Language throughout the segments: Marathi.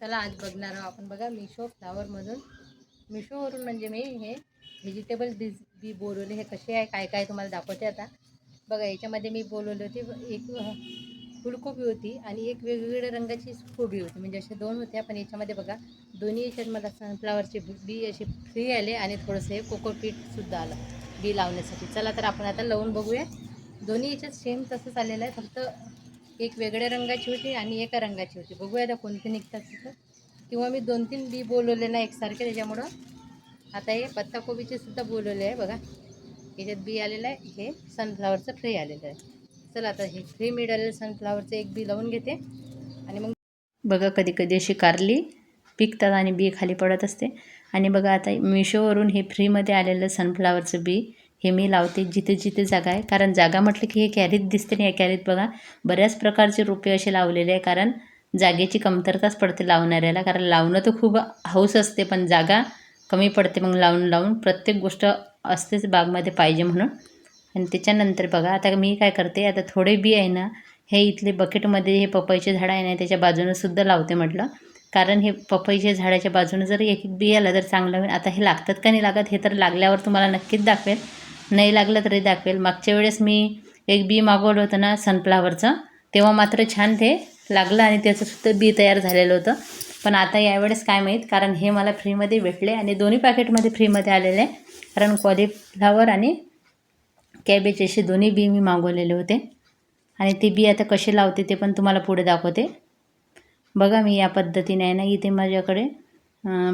चला आज बघणार आहोत आपण. बघा मिशो फ्लावरमधून मिशोवरून म्हणजे मी हे व्हेजिटेबल बी बी बोलवले. हे कसे आहे काय काय तुम्हाला दाखवते आता. बघा याच्यामध्ये मी बोलवली होते. एक फुलकोबी होती आणि एक वेगवेगळ्या रंगाची कोबी होती. म्हणजे असे दोन होत्या पण याच्यामध्ये बघा दोन्ही याच्यात मला सनफ्लावरचे बी बी असे फ्री आले आणि थोडंसं हे कोकोपीटसुद्धा आलं बी लावण्यासाठी. चला तर आपण आता लावून बघूया. दोन्ही याच्यात सेम तसंच आलेलं आहे. फक्त एक वेगळ्या रंगाची होती आणि एका रंगाची होती. बघूया आता कोणते निघतात तिथं. किंवा मी दोन तीन बी बोलवले ना एकसारखे त्याच्यामुळं. आता हे पत्ताकोबीचे सुद्धा बोलवले आहे बघा. याच्यात बी आलेलं आहे. हे सनफ्लावरचं फ्री आलेलं आहे. चला आता हे फ्री मिळालेलं सनफ्लावरचं एक बी लावून घेते. आणि मग बघा कधी कधी अशी कारली पिकतात आणि बी खाली पडत असते. आणि बघा आता मिशोवरून हे फ्रीमध्ये आलेलं सनफ्लावरचं बी हे मी लावते जिथे जिथे जागा आहे. कारण जागा म्हटलं की हे कॅरीत दिसते आणि या कॅरीत बघा बऱ्याच प्रकारचे रोपे असे लावलेले आहे. कारण जागेची कमतरताच पडते लावणाऱ्याला. कारण लावणं तर खूप हौस असते पण जागा कमी पडते. मग लावून लावून प्रत्येक गोष्ट असतेच बागमध्ये पाहिजे म्हणून. आणि त्याच्यानंतर बघा आता मी काय करते आता थोडे बी आहे ना हे इथले बकेटमध्ये हे पपईचे झाडं आहे ना त्याच्या बाजूनंसुद्धा लावते म्हटलं. कारण हे पपईच्या झाडाच्या बाजूनं जर एक एक बी आलं तर चांगलं होईल. आता हे लागतात का नाही लागत हे तर लागल्यावर तुम्हाला नक्कीच दाखवेल. नाही लागलं तरी दाखवेल. मागच्या वेळेस मी एक बी मागवलं होतं ना सनफ्लावरचं तेव्हा मात्र छान ते लागलं आणि त्याचंसुद्धा बी तयार झालेलं होतं. पण आता यावेळेस काय माहीत कारण हे मला फ्रीमध्ये भेटले आणि दोन्ही पॅकेटमध्ये फ्रीमध्ये आलेले. कारण कॉलीफ्लावर आणि कॅबेज असे दोन्ही बी मी मागवलेले होते. आणि ते बी आता कसे लावते ते पण तुम्हाला पुढे दाखवते. बघा मी या पद्धतीने आहे ना इथे माझ्याकडे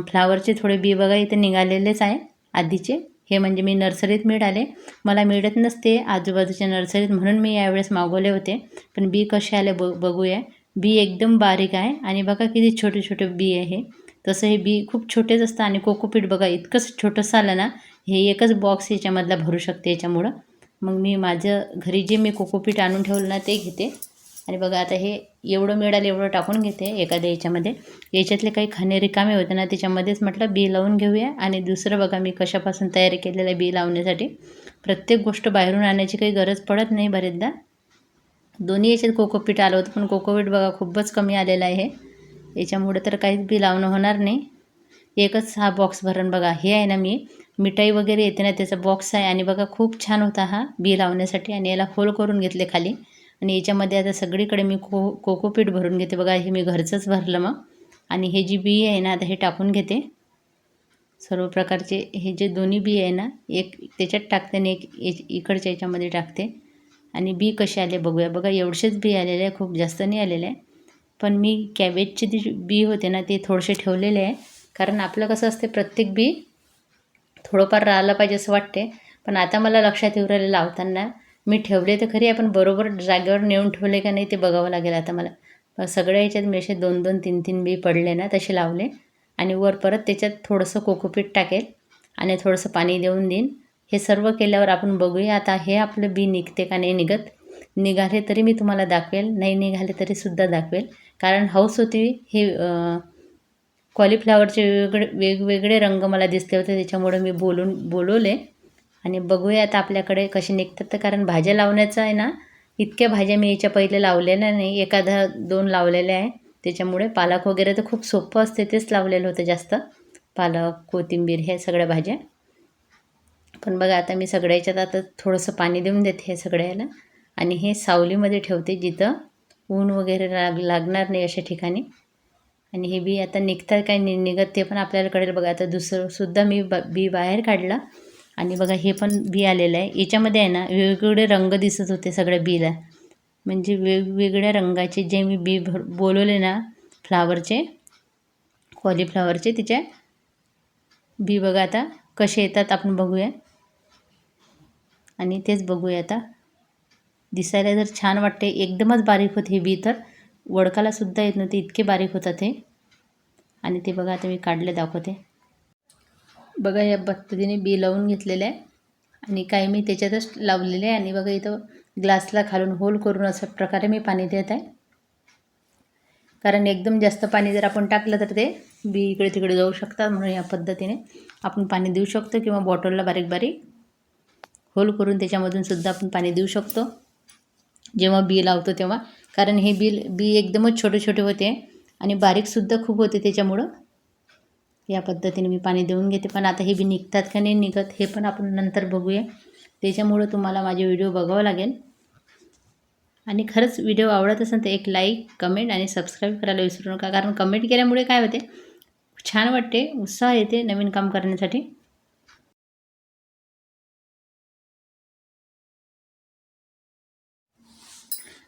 फ्लावरचे थोडे बी बघा इथे निघालेलेच आहे आधीचे. हे म्हणजे मी नर्सरीत मिळाले. मला मिळत नसते आजूबाजूच्या नर्सरीत म्हणून मी यावेळेस मागवले होते. पण बी कसे आले ब बघूया. बी एकदम बारीक आहे आणि बघा किती छोटे छोटे बी आहे. तसं हे बी खूप छोटेच असतं आणि कोकोपीट बघा इतकंच छोटंसं आलं ना हे एकच बॉक्स याच्यामधला भरू शकते याच्यामुळं. मग मी माझं घरी जे मी कोकोपीट आणून ठेवलं ना ते घेते. आणि बघा आता हे एवढं मिळालं एवढं टाकून घेते एखाद्या याच्यामध्ये. याच्यातले काही खाणे रिकामे होते ना त्याच्यामध्येच म्हटलं बी लावून घेऊया. आणि दुसरं बघा मी कशापासून तयारी केलेलं आहे बी लावण्यासाठी. प्रत्येक गोष्ट बाहेरून आणायची काही गरज पडत नाही बरेचदा. दोन्ही याच्यात कोकोपीट आलं होतं पण कोकोपीट बघा खूपच कमी आलेलं आहे. याच्यामुळे तर काहीच बी लावणं होणार नाही. एकच हा बॉक्स भरण बघा हे आहे ना मी. मिठाई वगैरे येते ना त्याचा बॉक्स आहे. आणि बघा खूप छान होता हा बी लावण्यासाठी. आणि याला होल करून घेतले खाली. आणि याच्यामध्ये आता सगळीकडे मी को कोकोपीट भरून घेते. बघा हे मी घरचंच भरलं मग. आणि हे जी बी आहे ना आता हे टाकून घेते. सर्व प्रकारचे हे जे दोन्ही बी आहे ना एक त्याच्यात टाकते आणि एक इकडच्या याच्यामध्ये टाकते. आणि बी कसे आले बघूया. बघा एवढेच बी आलेले आहे. खूप जास्त नाही आलेले आहे. पण मी कॅबेजचे जे बी होते ना ते थोडेसे ठेवलेले आहे. कारण आपलं कसं असते प्रत्येक बी थोडंफार राहिलं पाहिजे असं वाटते. पण आता मला लक्षात येऊ राहिलं लावताना मी ठेवले तर खरी आपण बरोबर जागेवर नेऊन ठेवले का नाही ते बघावं लागेल आता मला. सगळ्या याच्यात मी असे दोन दोन तीन तीन बी पडले ना तसे लावले. आणि वर परत त्याच्यात थोडंसं कोकोपीट टाकेल आणि थोडंसं पाणी देऊन देईन. हे सर्व केल्यावर आपण बघूया आता हे आपलं बी निघते का नाही निघत. निघाले तरी मी तुम्हाला दाखवेल नाही निघाले तरी सुद्धा दाखवेल. कारण हौस होती हे कॉलीफ्लावरचे वेगवेगळे वेगवेगळे रंग मला दिसले होते त्याच्यामुळे मी बोलून बोलवले. आणि बघूया आता आपल्याकडे कसे निघतात तर कारण भाज्या लावण्याचं आहे ना इतक्या भाज्या मी याच्या पहिले लावलेल्या नाही एखादा दोन लावलेल्या आहे. त्याच्यामुळे पालक वगैरे तर खूप सोपं असते तेच लावलेलं होतं जास्त. पालक कोथिंबीर ह्या सगळ्या भाज्या. पण बघा आता मी सगळ्या याच्यात आता थोडंसं पाणी देऊन देते हे सगळ्याला आणि हे सावलीमध्ये ठेवते जिथं ऊन वगैरे लाग लागणार नाही अशा ठिकाणी. आणि हे बी आता निघतात काय नि निघत ते पण आपल्याला कळेल. बघा आता दुसरं सुद्धा मी ब बी बाहेर काढलं. आणि बघा हे पण बी आलेलं आहे. याच्यामध्ये आहे ना वेगवेगळे रंग दिसत होते सगळ्या बीला. म्हणजे वेगवेगळ्या रंगाचे जे मी बी भर बोलवले ना फ्लावरचे कॉलीफ्लावरचे तिच्या बी बघा आता कसे येतात आपण बघूया. आणि तेच बघूया आता. दिसायला जर छान वाटते एकदमच बारीक होते हे बी तर वडकालासुद्धा येत नव्हते इतके बारीक होतात हे. आणि ते बघा आता मी काढले दाखवते. बघा या पद्धतीने बी लावून घेतलेलं आहे. आणि काही मी त्याच्यातच लावलेले आहे. आणि बघा इथं ग्लासला खालून होल करून अशा प्रकारे मी पाणी देत आहे. कारण एकदम जास्त पाणी जर आपण टाकलं तर ते बी इकडे तिकडे जाऊ शकतात. म्हणून या पद्धतीने आपण पाणी देऊ शकतो किंवा बॉटलला बारीक बारीक होल करून त्याच्यामधून सुद्धा आपण पाणी देऊ शकतो. जेव्हा बी लावतो तेव्हा. कारण हे बी बी एकदमच छोटे छोटे होते. आणि बारीकसुद्धा खूप होते त्याच्यामुळं. या पद्धतीने मी पाणी देऊन घेते. पण आता हे बी निघतात का नाही निघत हे पण आपण नंतर बघूया. त्याच्यामुळं तुम्हाला माझे व्हिडिओ बघावं लागेल. आणि खरंच व्हिडिओ आवडत असेल तर एक लाईक कमेंट आणि सबस्क्राईब करायला विसरू नका. कारण कमेंट केल्यामुळे काय होते? छान वाटते उत्साह येते नवीन काम करण्यासाठी.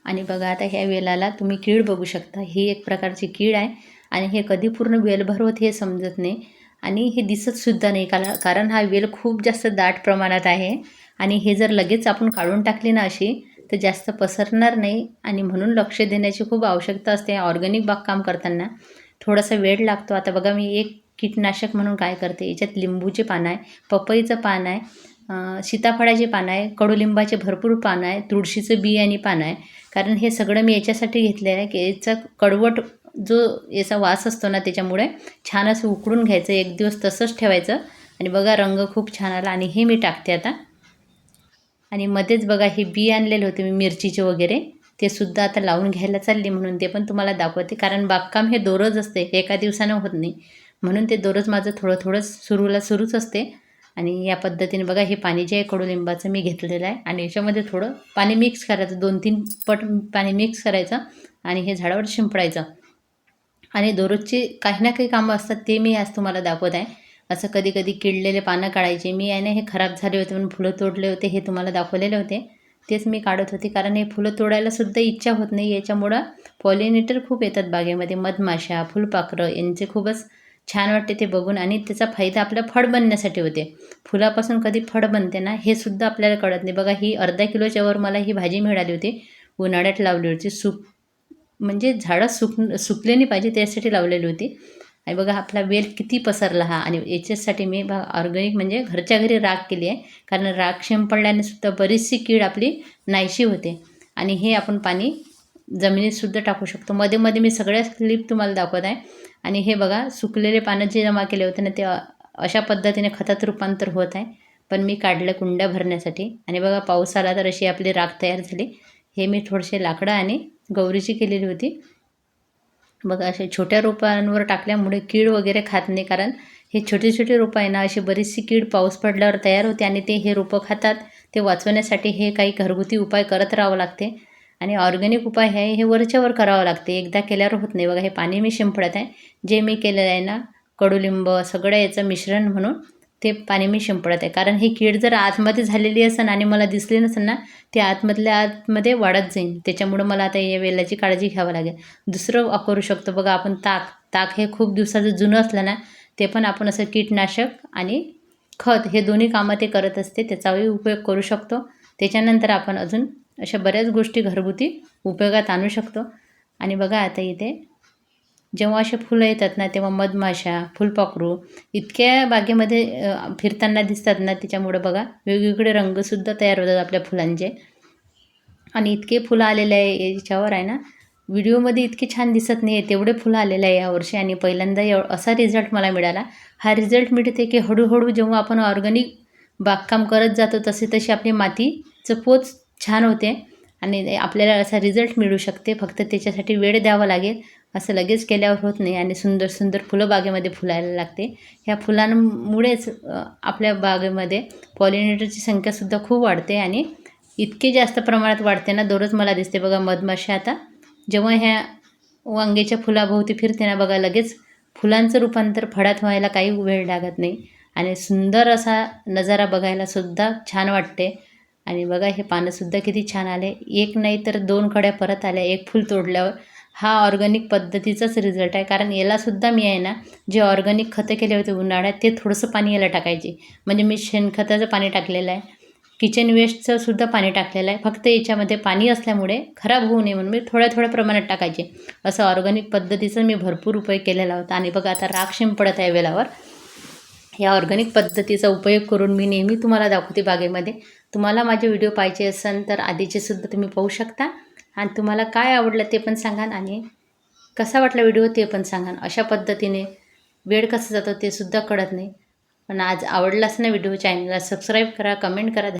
आणि बघा आता ह्या वेलाला तुम्ही कीड बघू शकता. ही एक प्रकारची कीड आहे. आणि हे कधी पूर्ण वेल भरवत हे समजत नाही. आणि हे दिसतसुद्धा नाही कारण कारण हा वेल खूप जास्त दाट प्रमाणात आहे. आणि हे जर लगेच आपण काढून टाकली ना अशी तर जास्त पसरणार नाही. आणि म्हणून लक्ष देण्याची खूप आवश्यकता असते ऑर्गॅनिक बागकाम करताना. थोडासा वेळ लागतो. आता बघा मी एक कीटनाशक म्हणून काय करते याच्यात लिंबूचे पानं आहे पपईचं पान आहे सीताफळाचे पानं आहे कडुलिंबाचे भरपूर पानं आहे तुळशीचं बी आणि पानं आहे. कारण हे सगळं मी याच्यासाठी घेतलेलं आहे की याचा कडवट जो याचा वास असतो ना त्याच्यामुळे छान असं उकडून घ्यायचं एक दिवस तसंच ठेवायचं. आणि बघा रंग खूप छान आला आणि हे मी टाकते आता. आणि मध्येच बघा हे बी आणलेले होते मी मिरचीचे वगैरे. ते सुद्धा आता लावून घ्यायला चालली म्हणून ते पण तुम्हाला दाखवते. कारण बागकाम हे दररोज असते एका दिवसानं होत नाही. म्हणून ते दररोज माझं थोडं थोडं सुरूला सुरूच असते. आणि या पद्धतीने बघा हे पाणी जे आहे कडुलिंबाचं मी घेतलेलं आहे. आणि याच्यामध्ये थोडं पाणी मिक्स करायचं. दोन तीन पट पाणी मिक्स करायचं आणि हे झाडावर शिंपडायचं. आणि दररोजची काही ना काही कामं असतात ते मी आज तुम्हाला दाखवत आहे. असं कधी कधी किडलेले पानं काढायचे मी आहे ना हे खराब झाले होते म्हणून फुलं तोडले होते हे तुम्हाला दाखवलेले होते. तेच मी काढत होते कारण हे फुलं तोडायलासुद्धा इच्छा होत नाही. याच्यामुळं पॉलिनेटर खूप येतात बागेमध्ये मधमाशा फुलपाखरं यांचे खूपच छान वाटते ते बघून आणि त्याचा फायदा आपल्या फळ बनण्यासाठी होते. फुलापासून कधी फळ बनते ना हे सुद्धा आपल्याला कळत नाही. बघा ही अर्धा किलोच्यावर मला ही भाजी मिळाली होती. उन्हाळ्यात लावली होती सूप. म्हणजे झाडं सुक सुकले नाही पाहिजे त्यासाठी लावलेली होती. आणि बघा आपला वेल किती पसरला हा. आणि याच्यासाठी मी बघा ऑर्गॅनिक म्हणजे घरच्या घरी राख केली आहे. कारण राख शिंपडल्याने सुद्धा बरीचशी कीड आपली नाहीशी होते. आणि हे आपण पाणी जमिनीतसुद्धा टाकू शकतो. मध्ये मध्ये मी सगळ्या क्लिप तुम्हाला दाखवत आहे. आणि हे बघा सुकलेले पानं जे जमा केले होते ना ते अशा पद्धतीने खतात रूपांतर होत आहे. पण मी काढलं कुंड्या भरण्यासाठी. आणि बघा पाऊस आला तर अशी आपली राख तयार झाली. हे मी थोडेसे लाकडं आणि गौरीची केलेली होती. बघा असे छोट्या रोपांवर टाकल्यामुळे कीड वगैरे खात नाही कारण हे छोटे छोटे रोपं आहे ना अशी बरीचशी कीड पाऊस पडल्यावर तयार होते आणि ते हे रोपं खातात. ते वाचवण्यासाठी हे काही घरगुती उपाय करत राहावं लागते. आणि ऑर्गॅनिक उपाय आहे हे वरच्यावर करावं लागते. एकदा केल्यावर होत नाही. बघा हे पाणी मी शिंपडत आहे. जे मी केलेलं आहे ना कडुलिंब सगळं याचं मिश्रण म्हणून ते पाणी मी शिंपडत आहे. कारण ही कीड जर आतमध्ये झालेली असेल आणि मला दिसली नसेल ना ते आतमधल्या आतमध्ये वाढत जाईल त्याच्यामुळं मला आता या वेलाची काळजी घ्यावं लागेल. दुसरं करू शकतो बघा आपण ताक. ताक हे खूप दिवसाचं जुनं असलं ना ते पण आपण असं कीटनाशक आणि खत हे दोन्ही कामं ते करत असते. त्याचाही उपयोग करू शकतो. त्याच्यानंतर आपण अजून अशा बऱ्याच गोष्टी घरगुती उपयोगात आणू शकतो. आणि बघा आता इथे जेव्हा असे फुलं येतात ना तेव्हा मधमाशा फुलपाखरू इतक्या बागेमध्ये फिरताना दिसतात ना त्याच्यामुळं बघा वेगवेगळे रंगसुद्धा तयार होतात आपल्या फुलांचे. आणि इतके फुलं आलेले आहे याच्यावर आहे ना व्हिडिओमध्ये इतके छान दिसत नाही आहे तेवढे फुलं आलेलं आहे यावर्षी आणि पहिल्यांदा एव असा रिझल्ट मला मिळाला. हा रिझल्ट मिळते की हळूहळू जेव्हा आपण ऑर्गॅनिक बागकाम करत जातो तसे तशी आपली मातीचं पोच छान होते. आणि आपल्याला असा रिझल्ट मिळू शकते. फक्त त्याच्यासाठी वेळ द्यावा लागेल. असं लगेच केल्यावर होत नाही आणि सुंदर सुंदर फुलं बागेमध्ये फुलायला लागते. ह्या फुलांमुळेच आपल्या बागेमध्ये पॉलिनेटरची संख्यासुद्धा खूप वाढते आणि इतके जास्त प्रमाणात वाढते ना दररोज मला दिसते बघा मधमाशा आता. जेव्हा ह्या वांग्याच्या फुलाभोवती फिरते ना बघा लगेच फुलांचं रूपांतर फळात व्हायला काही वेळ लागत नाही. आणि सुंदर असा नजारा बघायलासुद्धा छान वाटते. आणि बघा हे पानंसुद्धा किती छान आले. एक नाही तर दोन कड्या परत आल्या. एक फूल तोडल्यावर हा ऑर्गनिक पद्धतीचाच रिझल्ट आहे. कारण यालासुद्धा मी आहे ना जे ऑर्गनिक खतं केले होते उन्हाळ्यात ते थोडंसं पाणी याला टाकायचे. म्हणजे मी शेणखताचं पाणी टाकलेलं आहे. किचन वेस्टचं सुद्धा पाणी टाकलेलं आहे. फक्त याच्यामध्ये पाणी असल्यामुळे खराब होऊ नये म्हणून मी थोड्या थोड्या प्रमाणात टाकायचे. असं ऑर्गॅनिक पद्धतीचा मी भरपूर उपयोग केलेला होता. आणि बघा आता राख शिंपडत आहे वेलावर. या ऑर्गॅनिक पद्धतीचा उपयोग करून मी नेहमी तुम्हाला दाखवते बागेमध्ये. तुम्हाला माझे व्हिडिओ पाहिजे असेल तर आधीचे सुद्धा तुम्ही पाहू शकता. आणि तुम्हाला काय आवडलं ते पण सांगा आणि कसा वाटला व्हिडिओ ते पण सांगा अशा पद्धतीने वेळ कसा जातो ते सुद्धा कळत नाही. पण आज आवडलाच ना व्हिडिओ चॅनलला सबस्क्राईब करा कमेंट करा.